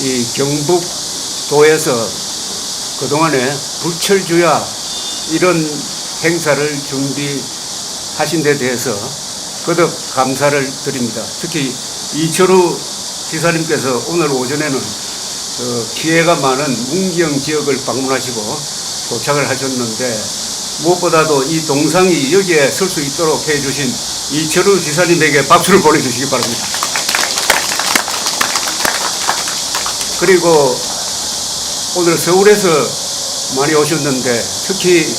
이 경북도에서 그동안에 불철주야 이런 행사를 준비하신 데 대해서 거듭 감사를 드립니다. 특히 이철우 지사님께서 오늘 오전에는 어, 기회가 많은 문경 지역을 방문하시고 도착을 하셨는데 무엇보다도 이 동상이 여기에 설 수 있도록 해주신 이철우 지사님에게 박수를 보내주시기 바랍니다. 그리고 오늘 서울에서 많이 오셨는데 특히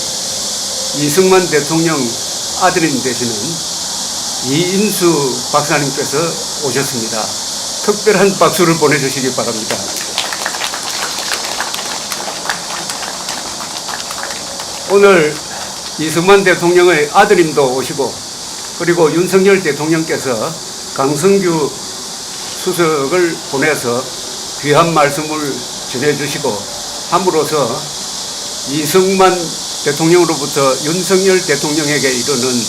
이승만 대통령 아들인 되시는 이인수 박사님께서 오셨습니다. 특별한 박수를 보내주시기 바랍니다. 오늘 이승만 대통령의 아드님도 오시고 그리고 윤석열 대통령께서 강성규 수석을 보내서 귀한 말씀을 전해주시고 함으로써 이승만 대통령으로부터 윤석열 대통령에게 이르는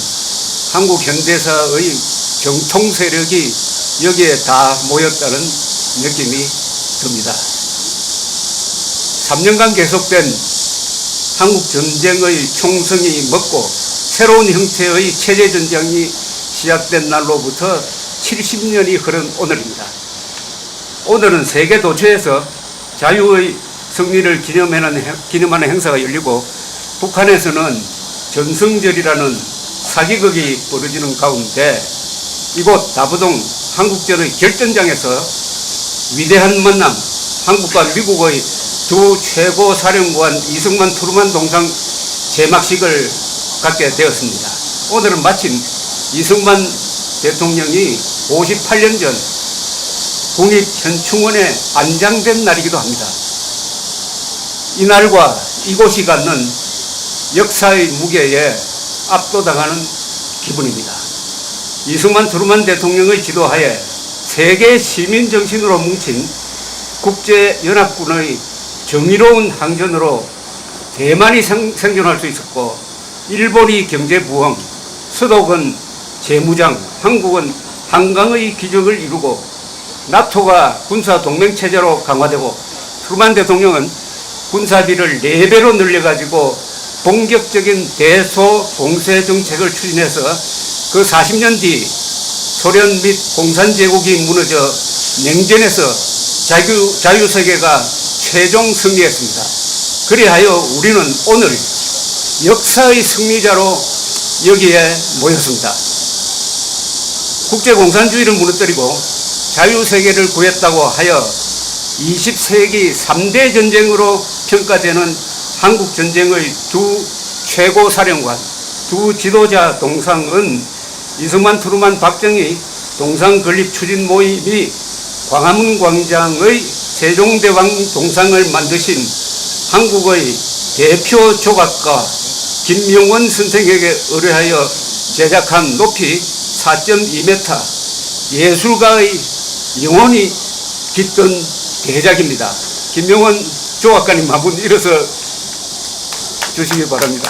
한국 현대사의 정통 세력이 여기에 다 모였다는 느낌이 듭니다. 3년간 계속된 한국 전쟁의 총성이 먹고 새로운 형태의 체제 전쟁이 시작된 날로부터 70년이 흐른 오늘입니다. 오늘은 세계 도처에서 자유의 승리를 기념하는, 행- 기념하는 행사가 열리고 북한에서는 전승절이라는 사기극이 벌어지는 가운데 이곳 다부동 한국전의 결전장에서 위대한 만남 한국과 미국의 두 최고 사령관 이승만 투르만 동상 제막식을 갖게 되었습니다. 오늘은 마침 이승만 대통령이 58년 전 국립현충원에 안장된 날이기도 합니다. 이 날과 이곳이 갖는 역사의 무게에 압도당하는 기분입니다. 이승만 투르만 대통령의 지도하에 세계 시민 정신으로 뭉친 국제연합군의 정의로운 항전으로 대만이 생, 생존할 수 있었고 일본이 경제 부흥, 서독은 재무장, 한국은 한강의 기적을 이루고 나토가 군사 동맹 체제로 강화되고 트루만 대통령은 군사비를 4배로 늘려가지고 본격적인 대소 봉쇄 정책을 추진해서 그 40년 뒤 소련 및 공산 제국이 무너져 냉전에서 자유, 자유 세계가 최종 승리했습니다. 그리하여 우리는 오늘 역사의 승리자로 여기에 모였습니다. 국제공산주의를 무너뜨리고 자유세계를 구했다고 하여 20세기 3대 전쟁으로 평가되는 한국전쟁의 두 최고 사령관, 두 지도자 동상은 이승만, 트루만, 박정희 동상 건립 추진 모임이 광화문 광장의 세종대왕 동상을 만드신 한국의 대표 조각가 김명원 선생에게 의뢰하여 제작한 높이 4.2m 예술가의 영혼이 깃든 대작입니다. 김명원 조각가님 한 분 일어서 주시기 바랍니다.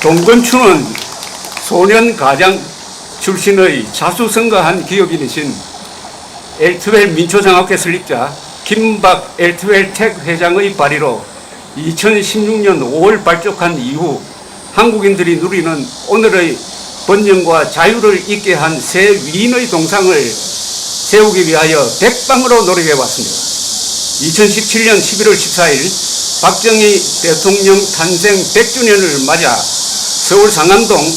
동건추는 소년 가장 출신의 자수성가한 기업인이신 엘트웰 민초장학회 설립자 김박 엘트웰 텍 회장의 발의로 2016년 5월 발족한 이후 한국인들이 누리는 오늘의 번영과 자유를 있게 한새 위인의 동상을 세우기 위하여 백방으로 노력해 왔습니다. 2017년 11월 14일 박정희 대통령 탄생 100주년을 맞아 서울 상암동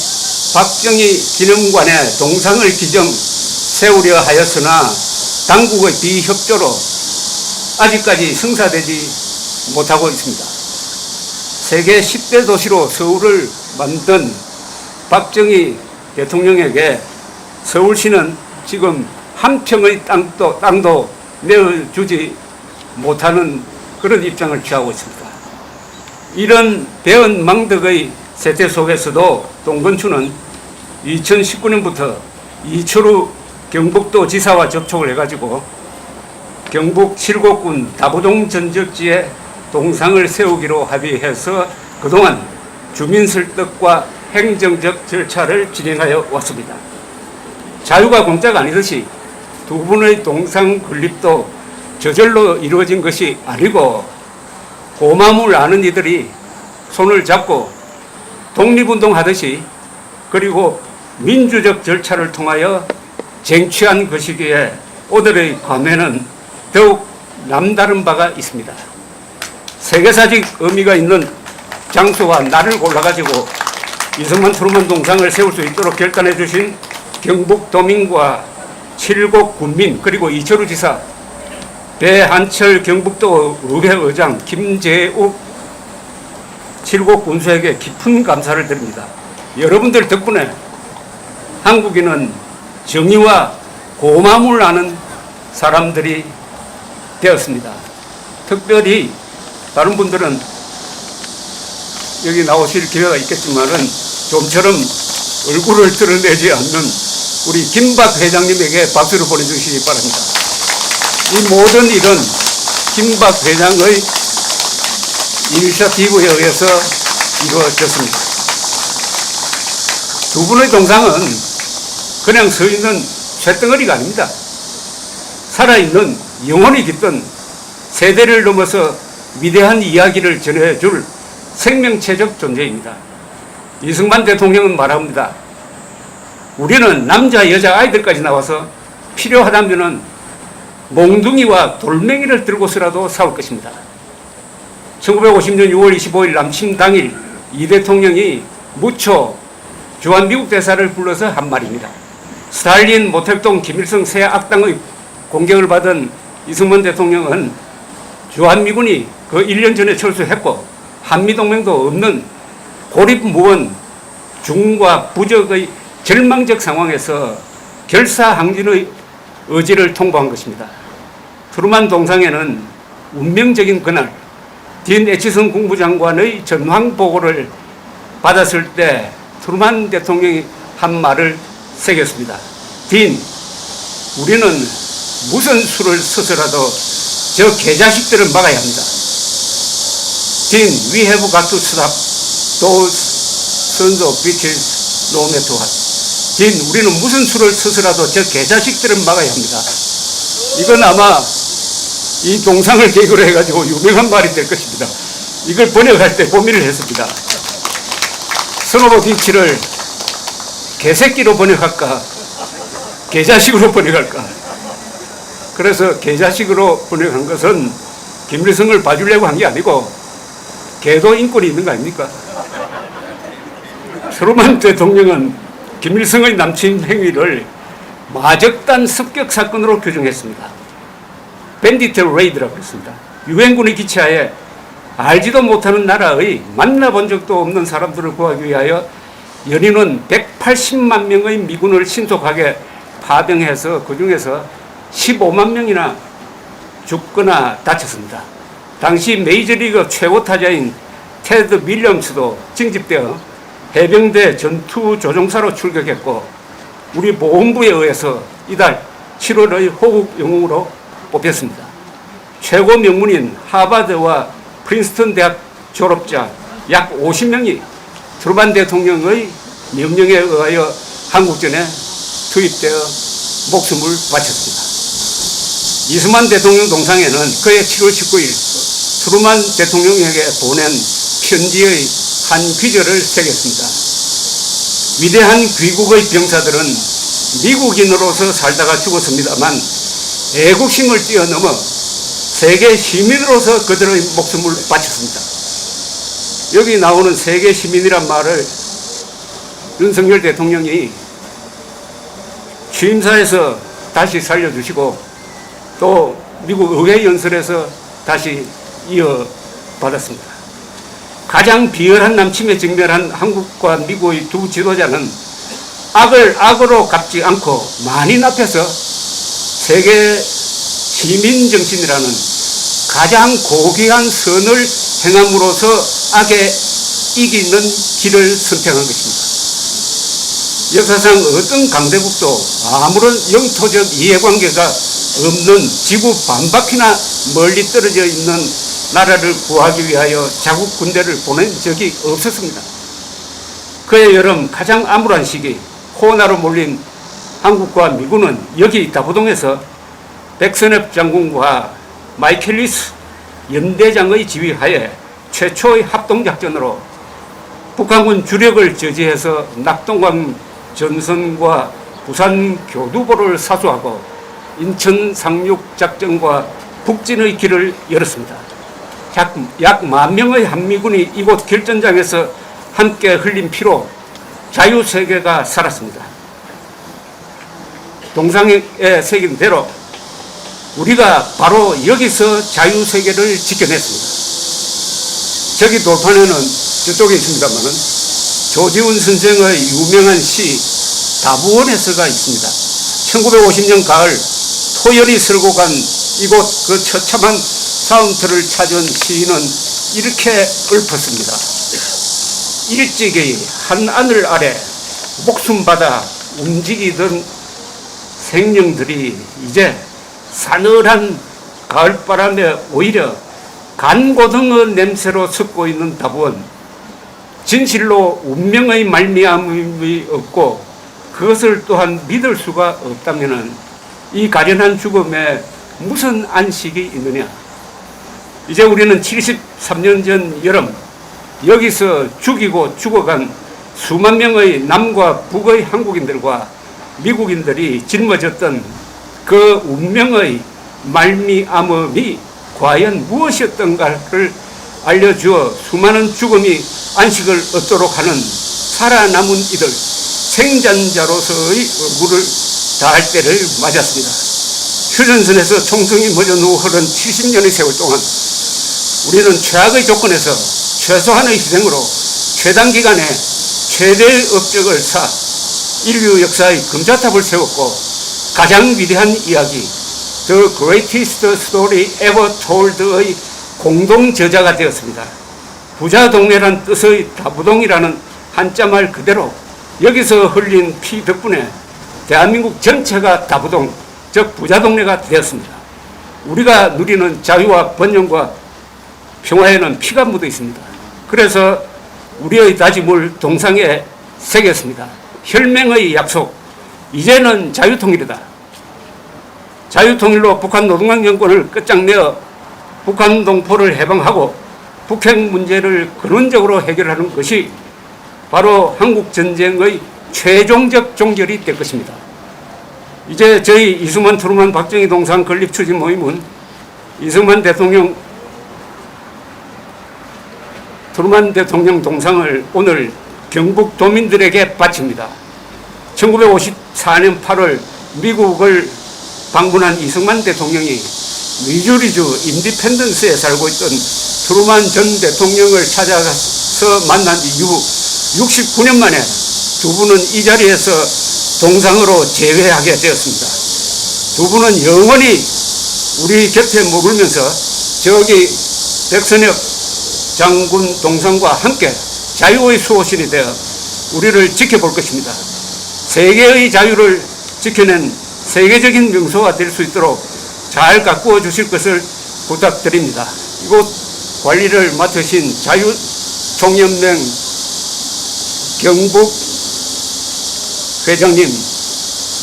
박정희 기념관에 동상을 기정 세우려 하였으나 당국의 비협조로 아직까지 성사되지 못하고 있습니다. 세계 10대 도시로 서울을 만든 박정희 대통령에게 서울시는 지금 한 평의 땅도, 땅도 내어주지 못하는 그런 입장을 취하고 있습니다. 이런 배은 망덕의 세태 속에서도 동건추는 2019년부터 이철우 경북도 지사와 접촉을 해가지고 경북 칠곡군 다부동 전적지에 동상을 세우기로 합의해서 그동안 주민 설득과 행정적 절차를 진행하여 왔습니다. 자유가 공짜가 아니듯이 두 분의 동상 건립도 저절로 이루어진 것이 아니고 고마움을 아는 이들이 손을 잡고 독립운동 하듯이 그리고 민주적 절차를 통하여 쟁취한 것이기에 오늘의 감회는 더욱 남다른 바가 있습니다. 세계사적 의미가 있는 장소와 날을 골라가지고 이승만 트루먼 동상을 세울 수 있도록 결단해 주신 경북 도민과 칠곡 군민 그리고 이철우 지사 배한철 경북도 의회의장 김재욱 칠곡 군수에게 깊은 감사를 드립니다. 여러분들 덕분에 한국인은 정의와 고마움을 아는 사람들이 되었습니다. 특별히 다른 분들은 여기 나오실 기회가 있겠지만은 좀처럼 얼굴을 드러내지 않는 우리 김박 회장님에게 박수를 보내주시기 바랍니다. 이 모든 일은 김박 회장의 이니셔티브에 의해서 이루어졌습니다. 두 분의 동상은 그냥 서 있는 쇳덩어리가 아닙니다. 살아있는 영혼이 깃든 세대를 넘어서 위대한 이야기를 전해줄 생명체적 존재입니다. 이승만 대통령은 말합니다. 우리는 남자, 여자, 아이들까지 나와서 필요하다면은 몽둥이와 돌멩이를 들고서라도 싸울 것입니다. 1950년 6월 25일 남침 당일 이 대통령이 무초 주한 미국 대사를 불러서 한 말입니다. 스탈린, 모택동, 김일성 새 악당의 공격을 받은 이승만 대통령은 주한미군이 그 1년 전에 철수했고 한미동맹도 없는 고립무원 중과 부적의 절망적 상황에서 결사항진의 의지를 통보한 것입니다. 트루만 동상에는 운명적인 그날 딘 에치슨 국무장관의 전황 보고를 받았을 때 트루만 대통령이 한 말을 새겼습니다. 딘, 우리는 무슨 수를 써서라도 저 개자식들을 막아야 합니다. 딘, we have got to stop those sons of bitches no matter what. 딘, 우리는 무슨 수를 써서라도 저 개자식들을 막아야 합니다. 이건 아마 이 동상을 계기로 해가지고 유명한 말이 될 것입니다. 이걸 번역할 때 고민을 했습니다. 스노보비치를 개새끼로 번역할까? 개자식으로 번역할까? 그래서 개자식으로 번역한 것은 김일성을 봐주려고 한 게 아니고 개도 인권이 있는 거 아닙니까? 트루만 대통령은 김일성의 남친 행위를 마적단 습격 사건으로 규정했습니다. 밴디트 레이드라고 했습니다. 유엔군의 기차에 알지도 못하는 나라의 만나본 적도 없는 사람들을 구하기 위하여 연인은 180만 명의 미군을 신속하게 파병해서 그 중에서 15만 명이나 죽거나 다쳤습니다. 당시 메이저리그 최고 타자인 테드 밀리엄스도 징집되어 해병대 전투 조종사로 출격했고 우리 보훈부에 의해서 이달 7월의 호국 영웅으로 뽑혔습니다. 최고 명문인 하버드와 프린스턴 대학 졸업자 약 50명이 트루만 대통령의 명령에 의하여 한국전에 투입되어 목숨을 바쳤습니다. 이스만 대통령 동상에는 그해 7월 19일 트루만 대통령에게 보낸 편지의 한 귀절을 새겼습니다. 위대한 귀국의 병사들은 미국인으로서 살다가 죽었습니다만 애국심을 뛰어넘어 세계 시민으로서 그들의 목숨을 바쳤습니다. 여기 나오는 세계 시민이란 말을 윤석열 대통령이 취임사에서 다시 살려주시고 또 미국 의회 연설에서 다시 이어받았습니다. 가장 비열한 남침에 직면한 한국과 미국의 두 지도자는 악을 악으로 갚지 않고 만인 앞에서 세계 시민 정신이라는 가장 고귀한 선을 행함으로써 악에 이기는 길을 선택한 것입니다. 역사상 어떤 강대국도 아무런 영토적 이해관계가 없는 지구 반바퀴나 멀리 떨어져 있는 나라를 구하기 위하여 자국 군대를 보낸 적이 없었습니다. 그해 여름 가장 암울한 시기 코로나로 몰린 한국과 미군은 여기 다부동에서 백선엽 장군과 마이켈리스 연대장의 지휘하에 최초의 합동작전으로 북한군 주력을 저지해서 낙동강 전선과 부산 교두보를 사수하고 인천 상륙작전과 북진의 길을 열었습니다. 약, 약만 명의 한미군이 이곳 결전장에서 함께 흘린 피로 자유세계가 살았습니다. 동상에 새긴 대로 우리가 바로 여기서 자유세계를 지켜냈습니다. 저기 돌판에는 저쪽에 있습니다만은 조지훈 선생의 유명한 시 다부원에서가 있습니다. 1950년 가을 토열이 쓸고 간 이곳 그 처참한 사운트를 찾은 시인은 이렇게 읊었습니다. 일찍이 한 하늘 아래 목숨 받아 움직이던 생명들이 이제 사늘한 가을바람에 오히려 간고등어 냄새로 섞고 있는 답은 진실로 운명의 말미암음이 없고 그것을 또한 믿을 수가 없다면 이 가련한 죽음에 무슨 안식이 있느냐 이제 우리는 73년 전 여름 여기서 죽이고 죽어간 수만 명의 남과 북의 한국인들과 미국인들이 짊어졌던 그 운명의 말미암음이 과연 무엇이었던가를 알려주어 수많은 죽음이 안식을 얻도록 하는 살아남은 이들 생존자로서의 의무를 다할 때를 맞았습니다. 휴전선에서 총성이 멎은 후 흐른 70년의 세월 동안 우리는 최악의 조건에서 최소한의 희생으로 최단 기간에 최대의 업적을 쌓아 인류 역사의 금자탑을 세웠고 가장 위대한 이야기 The Greatest Story Ever Told의 공동 저자가 되었습니다. 부자 동네란 뜻의 다부동이라는 한자말 그대로 여기서 흘린 피 덕분에 대한민국 전체가 다부동, 즉 부자 동네가 되었습니다. 우리가 누리는 자유와 번영과 평화에는 피가 묻어 있습니다. 그래서 우리의 다짐을 동상에 새겼습니다. 혈맹의 약속, 이제는 자유통일이다. 자유통일로 북한 노동당 정권을 끝장내어 북한 동포를 해방하고 북핵 문제를 근원적으로 해결하는 것이 바로 한국 전쟁의 최종적 종결이 될 것입니다. 이제 저희 이수만 트루만 박정희 동상 건립 추진 모임은 이승만 대통령 트루만 대통령 동상을 오늘 경북 도민들에게 바칩니다. 1954년 8월 미국을 방문한 이승만 대통령이 미주리주 인디펜던스에 살고 있던 트루만 전 대통령을 찾아가서 만난 이후 69년 만에 두 분은 이 자리에서 동상으로 재회하게 되었습니다. 두 분은 영원히 우리 곁에 머물면서 저기 백선엽 장군 동상과 함께 자유의 수호신이 되어 우리를 지켜볼 것입니다. 세계의 자유를 지켜낸 세계적인 명소가 될 수 있도록 잘 가꾸어 주실 것을 부탁드립니다. 이곳 관리를 맡으신 자유총연맹 경북 회장님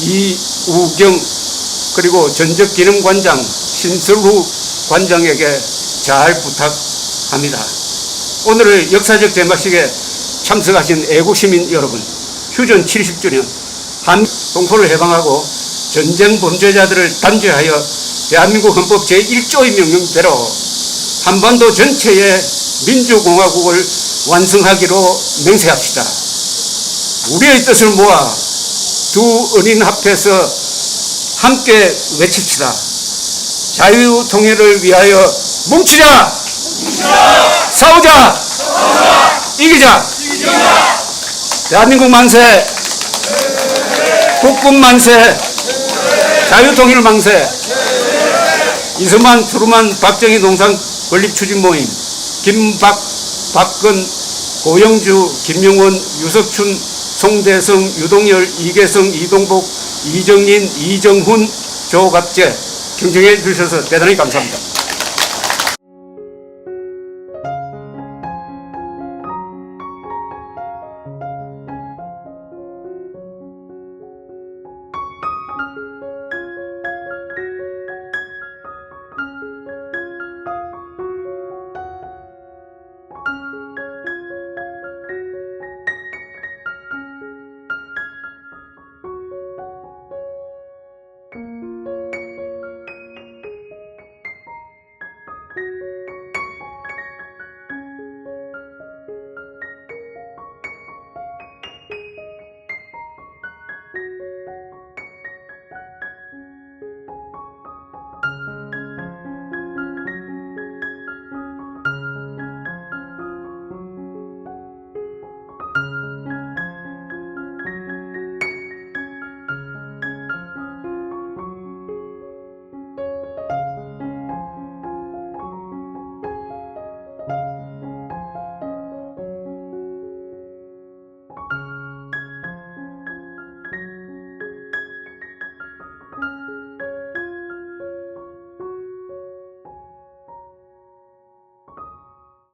이우경 그리고 전적기능관장 신설후 관장에게 잘 부탁합니다. 오늘의 역사적 개막식에 참석하신 애국시민 여러분, 휴전 70주년 한 동포를 해방하고 전쟁 범죄자들을 단죄하여 대한민국 헌법 제1조의 명령대로 한반도 전체의 민주공화국을 완성하기로 맹세합시다. 우리의 뜻을 모아 두 은인 앞에서 함께 외칩시다. 자유 통일을 위하여 뭉치자! 싸우 자! 이기자! 대한민국 만세! 국군 만세! 자유통일 만세! 이승만, 트루만, 박정희 동상 건립 추진 모임 김박, 박근, 고영주, 김용원, 유석춘, 송대성, 유동열, 이계성, 이동복, 이정인, 이정훈, 조갑재 경청해 주셔서 대단히 감사합니다.